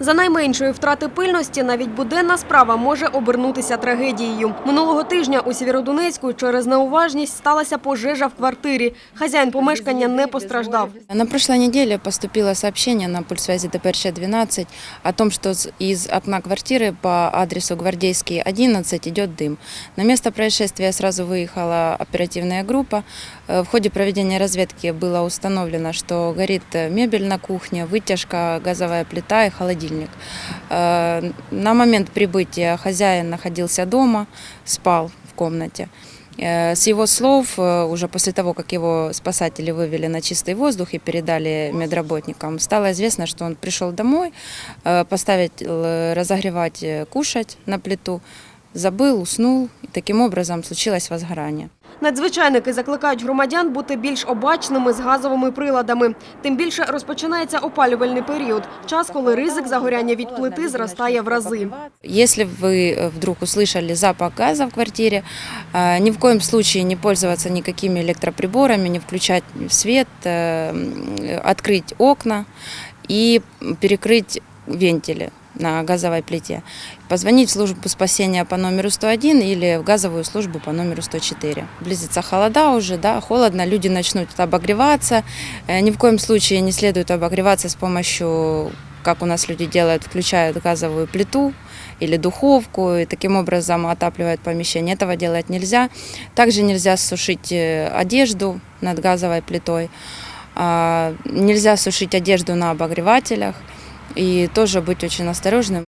За найменшої втрати пильності навіть буденна справа може обернутися трагедією. Минулого тижня у Сєвєродонецьку через неуважність сталася пожежа в квартирі. Хазяїн помешкання не постраждав. На прошлой неделе поступило сообщение на пульсвязи ДПРЧ-12 о том, что с- из окна квартиры по адресу Гвардейский 11 идет дым. На место происшествия сразу выехала оперативная группа. Э, В ходе проведения разведки было установлено, что горит э, мебель на кухне, вытяжка, газовая плита и холодильник. Э, На момент прибытия хозяин находился дома, спал в комнате. Э, С его слов, э, уже после того, как его спасатели вывели на чистый воздух и передали медработникам, стало известно, что он пришел домой, поставить, э, разогревать, кушать на плиту, забыл, уснул, и таким образом случилось возгорание. Надзвичайники закликають громадян бути більш обачними з газовими приладами. Тим більше розпочинається опалювальний період – час, коли ризик загоряння від плити зростає в рази. Если вы э, вдруг услышали запах газа в квартире, э, ни в коем случае не пользоваться никакими электроприборами, не включать свет, э, м, открыть окна и перекрыть вентили На газовой плите. Позвонить в службу спасения по номеру 101 или в газовую службу по номеру 104. Близится холода уже, да, холодно, люди начнут обогреваться. Э, Ни в коем случае не следует обогреваться с помощью, как у нас люди делают, включают газовую плиту или духовку, и таким образом отапливают помещение. Этого делать нельзя. Также нельзя сушить э, одежду над газовой плитой. А, Нельзя сушить одежду на обогревателях. И тоже быть очень осторожным.